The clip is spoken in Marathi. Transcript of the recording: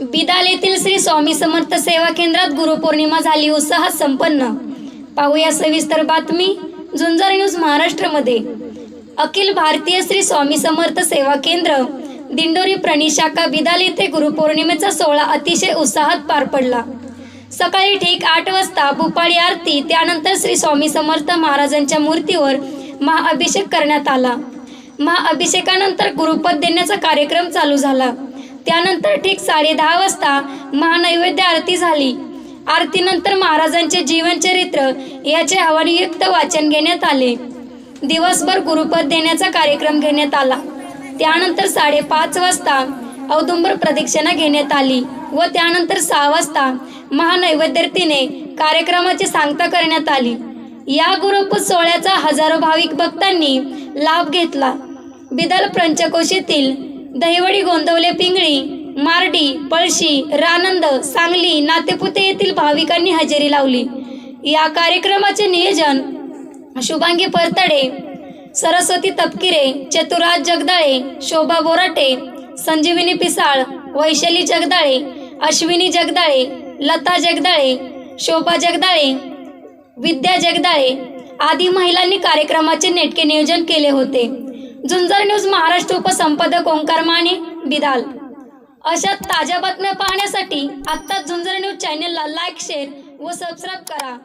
बिदाल येथील श्री स्वामी समर्थ सेवा केंद्रात गुरुपौर्णिमा झाली उत्साहात संपन्न. पाहूया सविस्तर बातमी झुंजार न्यूज महाराष्ट्रमध्ये. अखिल भारतीय श्री स्वामी समर्थ सेवा केंद्र दिंडोरी प्रणित शाखा बिदाल येथे गुरुपौर्णिमेचा सोहळा अतिशय उत्साहात पार पडला. सकाळी ठीक आठ वाजता भूपाळी आरती त्यानंतर श्री स्वामी समर्थ महाराजांच्या मूर्तीवर महाअभिषेक करण्यात आला. महाअभिषेकानंतर गुरुपद देण्याचा कार्यक्रम चालू झाला. त्यानंतर ठीक साडे दहा वाजता महानैवेद्य आरती झाली. आरतीनंतर महाराजांचे जीवनचरित्र याचे आव्हानयुक्त वाचन घेण्यात आले. दिवसभर गुरुपद देण्याचा कार्यक्रम घेण्यात आला. त्यानंतर साडेपाच वाजता औदुंबर प्रदक्षिणा घेण्यात आली व त्यानंतर सहा वाजता महानैवेद्यार्थीने कार्यक्रमाची सांगता करण्यात आली. या गुरुपद सोहळ्याचा हजारो भाविक भक्तांनी लाभ घेतला. बिदल पंचकोशीतील दहिवडी गोंदवले पिंगळी मार्डी पळशी रानंद सांगली नातेपुते येथील भाविकांनी हजेरी लावली. या कार्यक्रमाचे नियोजन शुभांगी परतडे सरस्वती तपकिरे चतुराज जगदाळे शोभा बोराटे संजीविनी पिसाळ वैशाली जगदाळे अश्विनी जगदाळे लता जगदाळे शोभा जगदाळे विद्या जगदाळे आदी महिलांनी कार्यक्रमाचे नेटके नियोजन केले होते. झुंजार न्यूज महाराष्ट्र उपसंपादक ओंकार माने बिदाल. अशा ताज्या बातम्या पाहण्यासाठी आत्ताच झुंजार न्यूज चॅनलला लाईक शेअर व सबस्क्राईब करा.